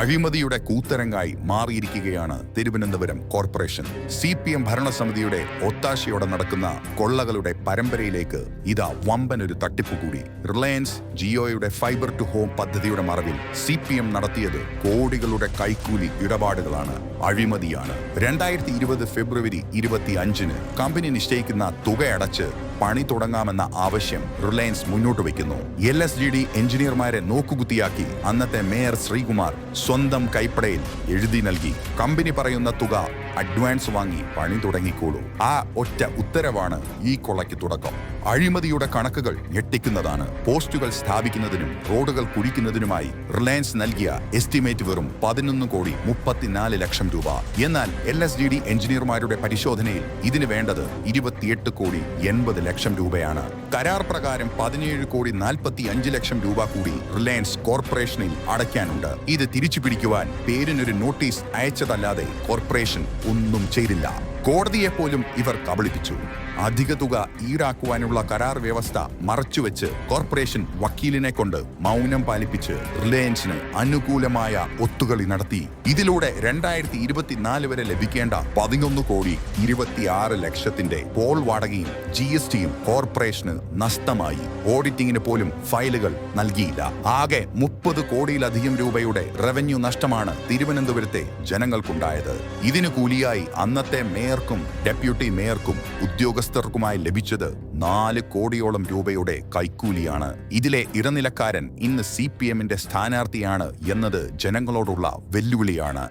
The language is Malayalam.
അഴിമതിയുടെ കൂത്തരങ്ങായി മാറിയിരിക്കുകയാണ് Thiruvananthapuram corporation. C P M ഭരണസമിതിയുടെ ഒത്താശയോടെ നടക്കുന്ന കൊള്ളകളുടെ പരമ്പരയിലേക്ക് ഇതാ വമ്പൻ ഒരു തട്ടിപ്പ് കൂടി. റിലയൻസ് ജിയോയുടെ ഫൈബർ ടു ഹോം പദ്ധതിയുടെ മറവിൽ സി പി എം നടത്തിയത് കോടികളുടെ കൈക്കൂലി ഇടപാടുകളാണ്. അഴിമതിയാണ്. രണ്ടായിരത്തി ഇരുപത് ഫെബ്രുവരി ഇരുപത്തി അഞ്ചിന് കമ്പനി നിശ്ചയിക്കുന്ന തുക അടച്ച് പണി തുടങ്ങാമെന്ന ആവശ്യം റിലയൻസ് മുന്നോട്ട് വയ്ക്കുന്നു. എൽ എസ് ജി ഡി എഞ്ചിനീയർമാരെ നോക്കുകുത്തിയാക്കി അന്നത്തെ മേയർ ശ്രീകുമാർ സ്വന്തം കൈപ്പടയിൽ എഴുതി നൽകി. കമ്പനി പറയുന്ന തുക അഡ്വാൻസ് വാങ്ങി പണി തുടങ്ങിക്കോളൂ. ആ ഒറ്റ ഉത്തരവാണ് ഈ കൊള്ളയ്ക്ക് തുടക്കം. അഴിമതിയുടെ കണക്കുകൾ ഞെട്ടിക്കുന്നതാണ്. പോസ്റ്റുകൾ സ്ഥാപിക്കുന്നതിനും റോഡുകൾ കുഴിക്കുന്നതിനുമായി റിലയൻസ് നൽകിയ എസ്റ്റിമേറ്റ് വെറും പതിനൊന്ന് കോടി മുപ്പത്തിനാല് ലക്ഷം രൂപ. എന്നാൽ എൽ എസ് ഡി ഡി എഞ്ചിനീയർമാരുടെ പരിശോധനയിൽ ഇതിന് വേണ്ടത് ഇരുപത്തിയെട്ട് കോടി എൺപത് ലക്ഷം രൂപയാണ്. കരാർ പ്രകാരം പതിനേഴ് കോടി നാൽപ്പത്തി അഞ്ച് ലക്ഷം രൂപ കൂടി റിലയൻസ് കോർപ്പറേഷനിൽ അടയ്ക്കാനുണ്ട്. ഇത് തിരിച്ചു പിടിക്കുവാൻ പേരിനൊരു നോട്ടീസ് അയച്ചതല്ലാതെ കോർപ്പറേഷൻ ഒന്നും ചെയ്തില്ല. കോടതിയെപ്പോലും ഇവർ കബളിപ്പിച്ചു. അധിക തുക ഈടാക്കുവാനുള്ള കരാർ വ്യവസ്ഥ മറച്ചുവെച്ച് കോർപ്പറേഷൻ വക്കീലിനെ കൊണ്ട് മൗനം പാലിപ്പിച്ച് റിലയൻസിന് അനുകൂലമായ ഒത്തുകളി നടത്തി. ഇതിലൂടെ രണ്ടായിരത്തി ഇരുപത്തിനാല് വരെ ലഭിക്കേണ്ട പതിനൊന്ന് കോടി ഇരുപത്തിയാറ് ലക്ഷത്തിന്റെ പോൾ വാടകയും ജി എസ് ടിയും കോർപ്പറേഷന് നഷ്ടമായി. ഓഡിറ്റിംഗിന് പോലും ഫയലുകൾ നൽകിയില്ല. ആകെ മുപ്പത് കോടിയിലധികം രൂപയുടെ റവന്യൂ നഷ്ടമാണ് തിരുവനന്തപുരത്തെ ജനങ്ങൾക്കുണ്ടായത്. ഇതിനു കൂലിയായി അന്നത്തെ മേയർക്കും ഡെപ്യൂട്ടി മേയർക്കും ഉദ്യോഗസ്ഥർക്കുമായി ലഭിച്ചത് നാല് കോടിയോളം രൂപയുടെ കൈക്കൂലിയാണ്. ഇതിലെ ഇടനിലക്കാരൻ ഇന്ന് സി പി എമ്മിന്റെ സ്ഥാനാർത്ഥിയാണ് എന്നത് ജനങ്ങളോടുള്ള വെല്ലുവിളിയാണ്.